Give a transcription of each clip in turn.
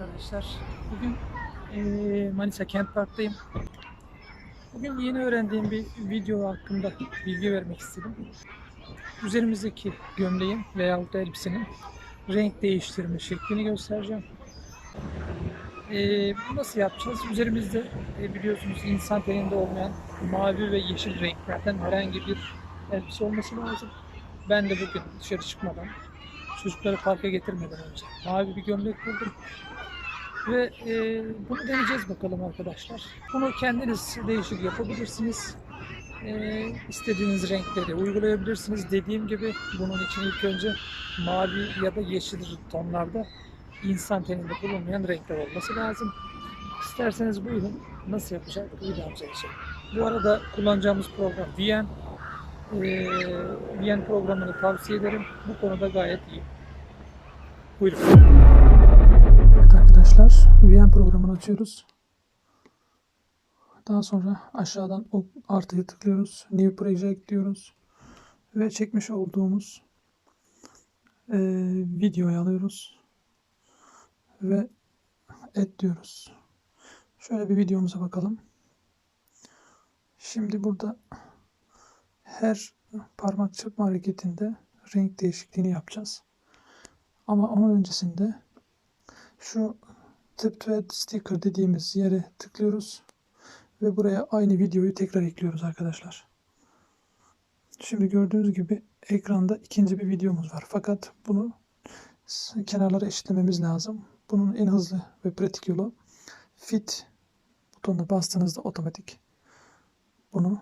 arkadaşlar. Bugün eee, Manisa Kent Park'tayım. Bugün yeni öğrendiğim bir video hakkında bilgi vermek istedim. Üzerimizdeki gömleğin veyahut da elbisenin renk değiştirme şeklini göstereceğim. Bunu nasıl yapacağız? Üzerimizde e, biliyorsunuz insan teninde olmayan mavi ve yeşil renklerden herhangi bir elbise olması lazım. Ben de bugün dışarı çıkmadan çocukları parka getirmeden önce mavi bir gömlek buldum. Ve e, bunu deneyeceğiz bakalım arkadaşlar. Bunu kendiniz değişik yapabilirsiniz. E, istediğiniz renkleri uygulayabilirsiniz. Dediğim gibi bunun için ilk önce mavi ya da yeşil tonlarda insan teninde bulunmayan renkler olması lazım. İsterseniz buyurun nasıl yapacak videomuza geçelim. Bu arada kullanacağımız program VN. Ee, VN programını tavsiye ederim. Bu konuda gayet iyi. Buyurun. Arkadaşlar, VN programını açıyoruz. Daha sonra aşağıdan o artıyı tıklıyoruz. New Project diyoruz. Ve çekmiş olduğumuz e, videoyu alıyoruz. Ve et diyoruz. Şöyle bir videomuza bakalım. Şimdi burada her parmak çırpma hareketinde renk değişikliğini yapacağız. Ama onun öncesinde şu tip to sticker dediğimiz yere tıklıyoruz ve buraya aynı videoyu tekrar ekliyoruz arkadaşlar. Şimdi gördüğünüz gibi ekranda ikinci bir videomuz var. Fakat bunu kenarlara eşitlememiz lazım. Bunun en hızlı ve pratik yolu fit butonuna bastığınızda otomatik bunu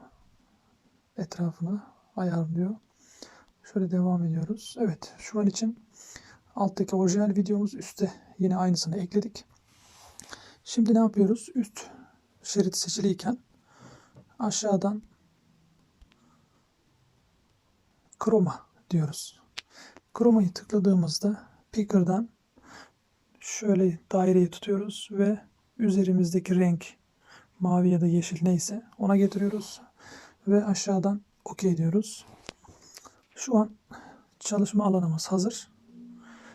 etrafına ayarlıyor. Şöyle devam ediyoruz. Evet şu an için alttaki orijinal videomuz üstte yine aynısını ekledik. Şimdi ne yapıyoruz? Üst şerit seçiliyken aşağıdan Chroma diyoruz. Chroma'yı tıkladığımızda Picker'dan şöyle daireyi tutuyoruz ve üzerimizdeki renk mavi ya da yeşil neyse ona getiriyoruz ve aşağıdan OK diyoruz. Şu an çalışma alanımız hazır.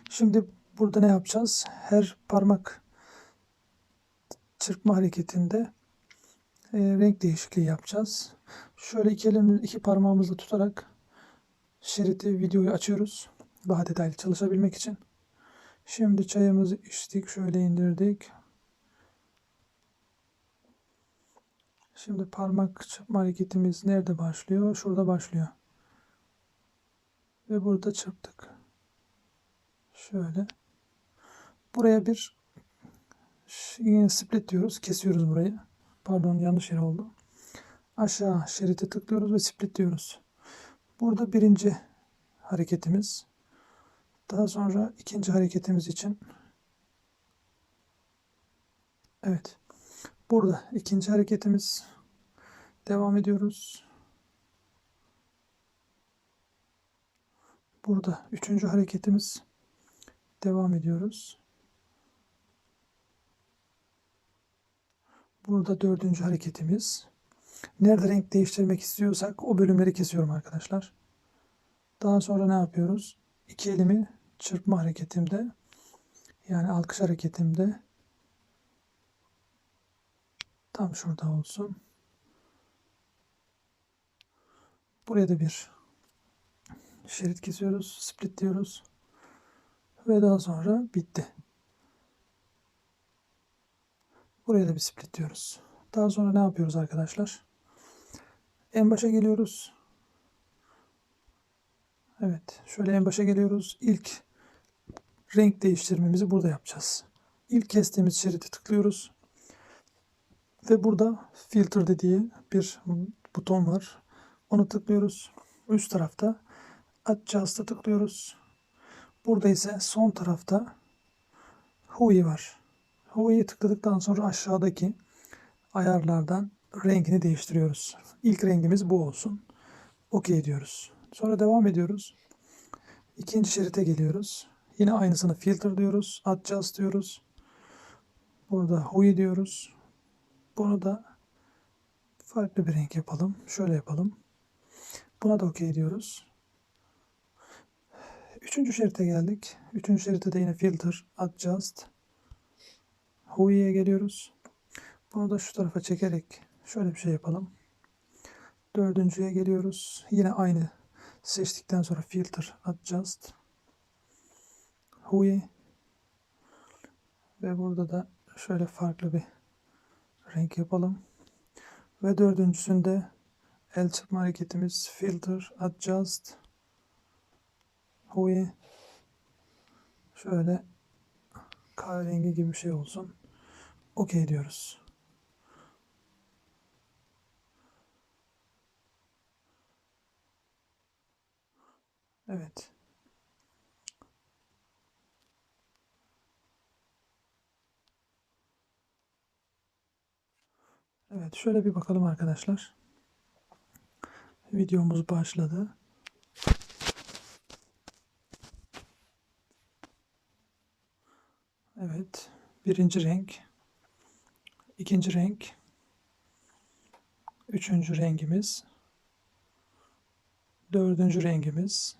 Şimdi burada ne yapacağız? Her parmak çırpma hareketinde e, renk değişikliği yapacağız. Şöyle iki elimiz, iki parmağımızla tutarak şeriti videoyu açıyoruz. Daha detaylı çalışabilmek için. Şimdi çayımızı içtik, şöyle indirdik. Şimdi parmak çırpma hareketimiz nerede başlıyor? Şurada başlıyor. Ve burada çırptık. Şöyle. Buraya bir split diyoruz. Kesiyoruz burayı. Pardon yanlış yer oldu. Aşağı şerite tıklıyoruz ve split diyoruz. Burada birinci hareketimiz. Daha sonra ikinci hareketimiz için Evet. Burada ikinci hareketimiz. Devam ediyoruz. Burada üçüncü hareketimiz. Devam ediyoruz. Burada dördüncü hareketimiz. Nerede renk değiştirmek istiyorsak o bölümleri kesiyorum arkadaşlar. Daha sonra ne yapıyoruz? İki elimi çırpma hareketimde yani alkış hareketimde tam şurada olsun. Buraya da bir şerit kesiyoruz, split diyoruz. Ve daha sonra bitti. Buraya da bir split diyoruz. Daha sonra ne yapıyoruz arkadaşlar? En başa geliyoruz. Evet, şöyle en başa geliyoruz. İlk renk değiştirmemizi burada yapacağız. İlk kestiğimiz şeridi tıklıyoruz. Ve burada filter dediği bir buton var. Onu tıklıyoruz. Üst tarafta Adjust'a tıklıyoruz. Burada ise son tarafta Hui var. Hui'yi tıkladıktan sonra aşağıdaki ayarlardan rengini değiştiriyoruz. İlk rengimiz bu olsun. OK diyoruz. Sonra devam ediyoruz. İkinci şerite geliyoruz. Yine aynısını filter diyoruz. Adjust diyoruz. Burada Hui diyoruz. Bunu da farklı bir renk yapalım. Şöyle yapalım. Buna da OK diyoruz. Üçüncü şerite geldik. Üçüncü şeritte de yine filter, adjust. Hui'ye geliyoruz. Bunu da şu tarafa çekerek şöyle bir şey yapalım. Dördüncüye geliyoruz. Yine aynı seçtikten sonra filter adjust. Hui. Ve burada da şöyle farklı bir renk yapalım. Ve dördüncüsünde el çırpma hareketimiz filter adjust. Hui. Şöyle kahverengi gibi bir şey olsun. Okey diyoruz. Evet. Evet, şöyle bir bakalım arkadaşlar. Videomuz başladı. Evet, birinci renk, ikinci renk, üçüncü rengimiz, dördüncü rengimiz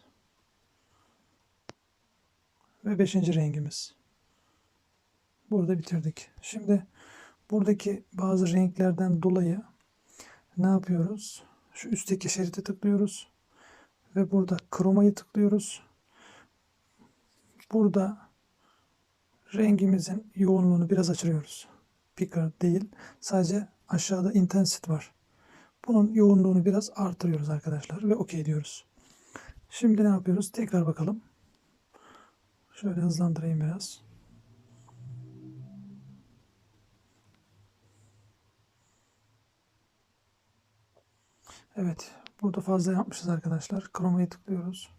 ve beşinci rengimiz. Burada bitirdik. Şimdi buradaki bazı renklerden dolayı ne yapıyoruz? Şu üstteki şerite tıklıyoruz ve burada kromayı tıklıyoruz. Burada rengimizin yoğunluğunu biraz açıyoruz. Picker değil. Sadece aşağıda intensity var. Bunun yoğunluğunu biraz artırıyoruz arkadaşlar ve okey diyoruz. Şimdi ne yapıyoruz? Tekrar bakalım. Şöyle hızlandırayım biraz. Evet. Burada fazla yapmışız arkadaşlar. Kromayı tıklıyoruz.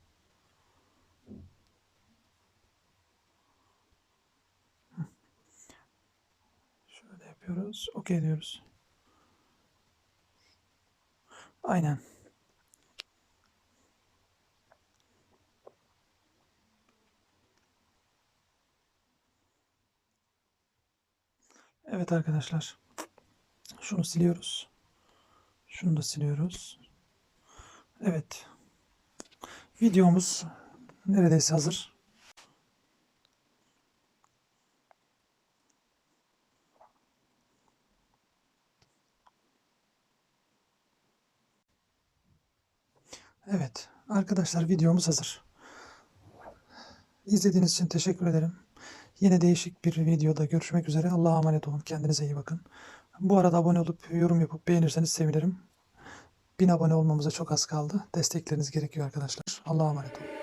Şöyle yapıyoruz. Okey diyoruz. Aynen. Evet arkadaşlar. Şunu siliyoruz. Şunu da siliyoruz. Evet. Videomuz neredeyse hazır. Evet. Arkadaşlar videomuz hazır. İzlediğiniz için teşekkür ederim. Yine değişik bir videoda görüşmek üzere. Allah'a emanet olun. Kendinize iyi bakın. Bu arada abone olup yorum yapıp beğenirseniz sevinirim. 1000 abone olmamıza çok az kaldı. Destekleriniz gerekiyor arkadaşlar. Allah'a emanet olun.